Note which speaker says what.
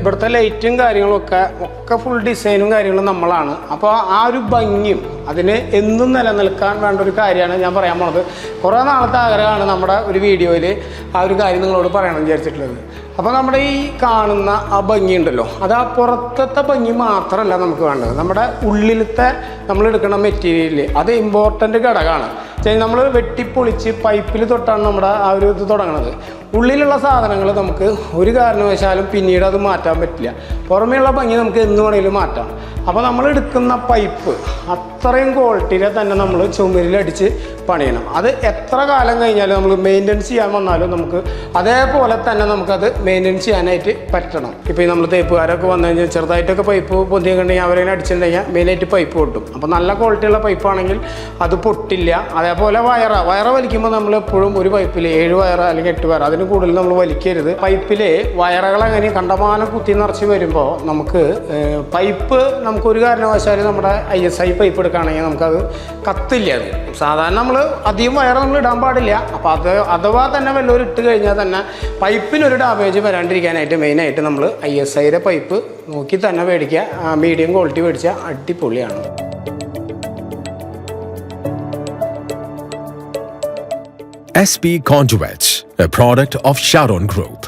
Speaker 1: ഇവിടുത്തെ ലൈറ്റും കാര്യങ്ങളും ഒക്കെ ഫുൾ ഡിസൈനും കാര്യങ്ങളും നമ്മളാണ്. അപ്പോൾ ആ ഒരു ഭംഗിയും അതിന് എന്നും നിലനിൽക്കാൻ വേണ്ട ഒരു കാര്യമാണ് ഞാൻ പറയാൻ പോണത്. കുറേ നാളത്തെ ആഗ്രഹമാണ് നമ്മുടെ ഒരു വീഡിയോയിൽ ആ ഒരു കാര്യം നിങ്ങളോട് പറയണം വിചാരിച്ചിട്ടുള്ളത്. അപ്പോൾ നമ്മുടെ ഈ കാണുന്ന ആ ഭംഗി ഉണ്ടല്ലോ അത് ആ പുറത്തത്തെ ഭംഗി മാത്രമല്ല നമുക്ക് വേണ്ടത്. നമ്മുടെ ഉള്ളിലത്തെ നമ്മൾ എടുക്കുന്ന മെറ്റീരിയൽ അത് ഇമ്പോർട്ടന്റ് ഘടകമാണ്. നമ്മൾ വെട്ടിപ്പൊളിച്ച് പൈപ്പിൽ തൊട്ടാണ് നമ്മുടെ ആ ഒരു ഇത് തുടങ്ങുന്നത് ഉള്ളിലുള്ള സാധനങ്ങൾ നമുക്ക് ഒരു കാരണവശാലും പിന്നീട് അത് മാറ്റാൻ പറ്റില്ല. പുറമേയുള്ള ഭംഗി നമുക്ക് എന്ന് വേണമെങ്കിലും മാറ്റാം. അപ്പോൾ നമ്മൾ എടുക്കുന്ന പൈപ്പ് അത്രയും ക്വാളിറ്റിയിൽ തന്നെ നമ്മൾ ചുമരിലടിച്ച് പണിയണം. അത് എത്ര കാലം കഴിഞ്ഞാലും നമ്മൾ മെയിന്റെനൻസ് ചെയ്യാൻ വന്നാലും നമുക്ക് അതേപോലെ തന്നെ നമുക്കത് മെയിന്റെനൻസ് ചെയ്യാനായിട്ട് പറ്റണം. ഇപ്പോൾ നമ്മൾ തേപ്പുകാരൊക്കെ വന്നു കഴിഞ്ഞാൽ ചെറുതായിട്ടൊക്കെ പൈപ്പ് പൊന്തിയിട്ടുണ്ടെങ്കിൽ അവരെ അടിച്ചിട്ടുണ്ടെങ്കിൽ മെയിനായിട്ട് പൈപ്പ് പൊട്ടും. അപ്പോൾ നല്ല ക്വാളിറ്റിയുള്ള പൈപ്പാണെങ്കിൽ അത് പൊട്ടില്ല. അതേപോലെ വയറ. വയറ വലിക്കുമ്പോൾ നമ്മൾ എപ്പോഴും ഒരു പൈപ്പിൽ ഏഴ് വയറ അല്ലെങ്കിൽ എട്ട് വയറ അതിന് കൂടുതൽ നമ്മൾ വലിക്കരുത്. പൈപ്പിലെ വയറുകൾ അങ്ങനെ കണ്ടമാനം കുത്തി നിറച്ച് വരുമ്പോൾ നമുക്ക് പൈപ്പ് നമുക്കൊരു കാരണവശാലും നമ്മുടെ ഐ എസ് ഐ പൈപ്പ് എടുക്കുകയാണെങ്കിൽ നമുക്കത് കത്തില്ല അത്. സാധാരണ നമ്മൾ അധികം വയറ് നമ്മൾ ഇടാൻ പാടില്ല. അപ്പോൾ അത് അഥവാ തന്നെ വല്ലവരും ഇട്ട് കഴിഞ്ഞാൽ തന്നെ പൈപ്പിനൊരു ഡാമേജ് വരാണ്ടിരിക്കാനായിട്ട് മെയിനായിട്ട് നമ്മൾ ഐ എസ് ഐയുടെ പൈപ്പ് നോക്കി തന്നെ മേടിക്കുക. മീഡിയം ക്വാളിറ്റി മേടിച്ചാൽ അടിപൊളിയാണ്.
Speaker 2: SP Conduits, a product of Sharon Group.